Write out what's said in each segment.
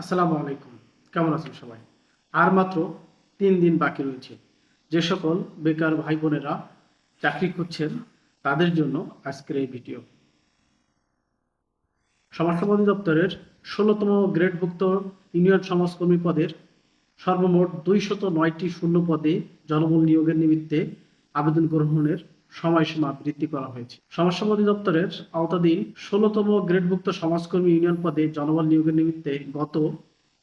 আসসালামু আলাইকুম। কেমন আছেন সবাই? আর মাত্র তিন দিন বাকি রয়েছে। যে সকল বেকার ভাই বোনেরা চাকরি করছেন, তাদের জন্য আজকের এই ভিডিও। সমাজসম্পদ দপ্তরের ষোলোতম গ্রেডভুক্ত ইউনিয়ন সমাজকর্মী পদের সর্বমোট দুইশত নয়টি শূন্য পদে জনবল নিয়োগের নিমিত্তে আবেদন গ্রহণের সময়সীমা বৃদ্ধি করা হয়েছে। সমাজসম্পদ দপ্তরের আওতাধীন ষোলোতম গ্রেডভুক্ত সমাজকর্মী ইউনিয়ন পদে জনবল নিয়োগের নিমিত্তে গত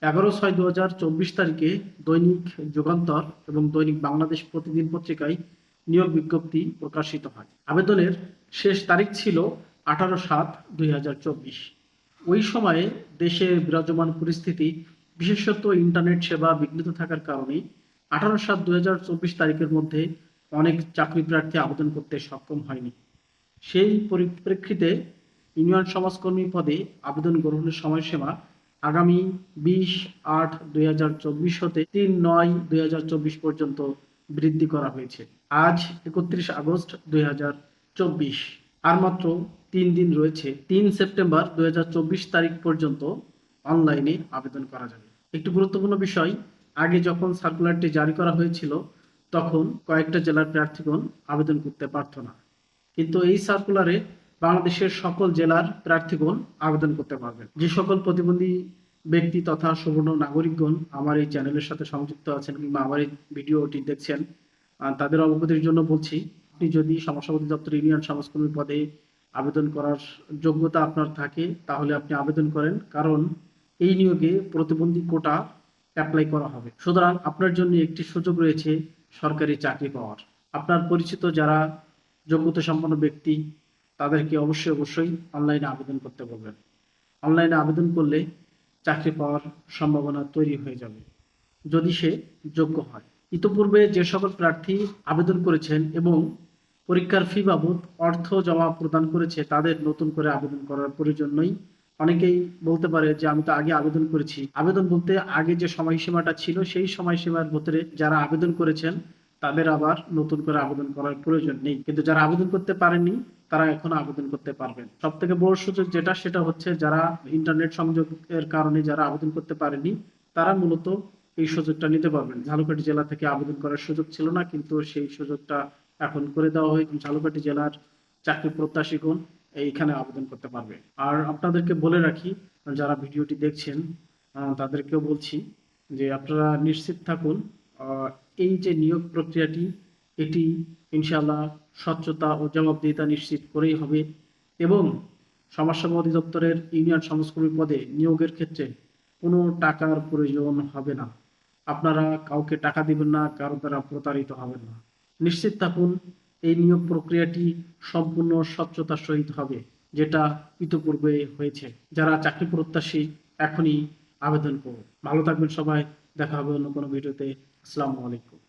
এগারো ছয় দু হাজার চব্বিশ তারিখে দৈনিক যুগান্তর এবং দৈনিক বাংলাদেশ প্রতিদিন পত্রিকায় নিয়োগ বিজ্ঞপ্তি প্রকাশিত হয়। আবেদনের শেষ তারিখ ছিল আঠারো সাত দুই হাজার চব্বিশ। ওই সময়ে দেশে বিরাজমান পরিস্থিতি, বিশেষত ইন্টারনেট সেবা বিঘ্নিত থাকার কারণে আঠারো সাত দুই হাজার চব্বিশ তারিখের মধ্যে অনেক চাকরি প্রার্থী আবেদন করতে সক্ষম হয়নি। সেই পরিপ্রেক্ষিতে ইউনিয়ন সমাজকর্মী পদে আবেদন গ্রহণের সময়সীমা আগামী বিশ আট দুই হাজার চব্বিশ হতে তিন নয় দুই হাজার চব্বিশ পর্যন্ত বৃদ্ধি করা হয়েছে। আজ একত্রিশ আগস্ট দুই হাজার চব্বিশ। আর মাত্র তিন দিন রয়েছে, তিন সেপ্টেম্বর দুই হাজার চব্বিশ তারিখ পর্যন্ত অনলাইনে আবেদন করা যাবে। একটি গুরুত্বপূর্ণ বিষয়, আগে যখন সার্কুলারটি জারি করা হয়েছিল তখন কয়েকটা জেলার প্রার্থীগণ আবেদন করতে পারত না। কিন্তু এই সার্কুলারে বাংলাদেশের সকল জেলার প্রার্থীগণ আবেদন করতে পারবেন যে সকল প্রতিবন্ধী ব্যক্তি তথা সুবর্ণ নাগরিকগণ আমার এই চ্যানেলের সাথে সংযুক্ত আছেন কিংবা আমার এই ভিডিওটি দেখছেন তাদের অবগতির জন্য বলছি, আপনি যদি সমাজসভাপতি দপ্তর ইউনিয়ন সমাজকর্মী পদে আবেদন করার যোগ্যতা আপনার থাকে, তাহলে আপনি আবেদন করেন। কারণ এই নিয়োগে প্রতিবন্ধী কোটা অ্যাপ্লাই করা হবে। সুতরাং আপনার জন্য একটি সুযোগ রয়েছে সরকারি চাকরি পাওয়ার। আপনার পরিচিত যারা যোগ্যতা সম্পন্ন ব্যক্তি, তাদেরকে অবশ্যই অবশ্যই অনলাইনে আবেদন করতে বলবেন। অনলাইনে আবেদন করলে চাকরি পাওয়ার সম্ভাবনা তৈরি হয়ে যাবে। যদি সে যোগ্য হয়। ইতোপূর্বে যে সকল প্রার্থী আবেদন করেছেন এবং পরীক্ষার ফি বাবদ অর্থ জমা প্রদান করেছে, তাদের নতুন করে আবেদন করার প্রয়োজন নেই। অনেকেই বলতে পারে যে আমি তো আগে আবেদন করেছি। আবেদন বলতে আগে যে সময়সীমাটা ছিল, সেই সময়সীমার ভিতরে যারা আবেদন করেছেন, তাদের আবার নতুন করে আবেদন করার প্রয়োজন নেই। কিন্তু যারা আবেদন করতে পারেনি তারা এখন আবেদন করতে পারবেন। সব থেকে বড় সুযোগ যেটা, সেটা হচ্ছে যারা ইন্টারনেট সংযোগের কারণে যারা আবেদন করতে পারেনি তারা মূলত এই সুযোগটা নিতে পারবেন। ঝালকাঠি জেলা থেকে আবেদন করার সুযোগ ছিল না, কিন্তু সেই সুযোগটা এখন করে দেওয়া হয় ঝালকাঠি জেলার চাকরি প্রত্যাশীগণ এইখানে আবেদন করতে পারবে। আর আপনাদেরকে বলে রাখি, যারা ভিডিওটি দেখছেন তাদেরকেও বলছি যে আপনারা নিশ্চিত থাকুন এই যে নিয়োগ প্রক্রিয়াটি, এটি ইনশাআল্লাহ স্বচ্ছতা ও জবাবদিহিতা নিশ্চিত করেই হবে এবং সমাজসেবা অধিদপ্তরের ইউনিয়ন সমাজকর্মী পদে নিয়োগের ক্ষেত্রে কোনো টাকার প্রয়োজন হবে না। আপনারা কাউকে টাকা দিবেন না, কারও দ্বারা প্রতারিত হবেন না। নিশ্চিত থাকুন এই নিয়োগ প্রক্রিয়াটি সম্পূর্ণ স্বচ্ছতার সহিত হবে, যেটা ইতিপূর্বে হয়েছে। যারা চাকরি প্রত্যাশী, এখনই আবেদন করুন। ভালো থাকবেন সবাই। দেখা হবে অন্য কোনো ভিডিওতে। আসসালামু আলাইকুম।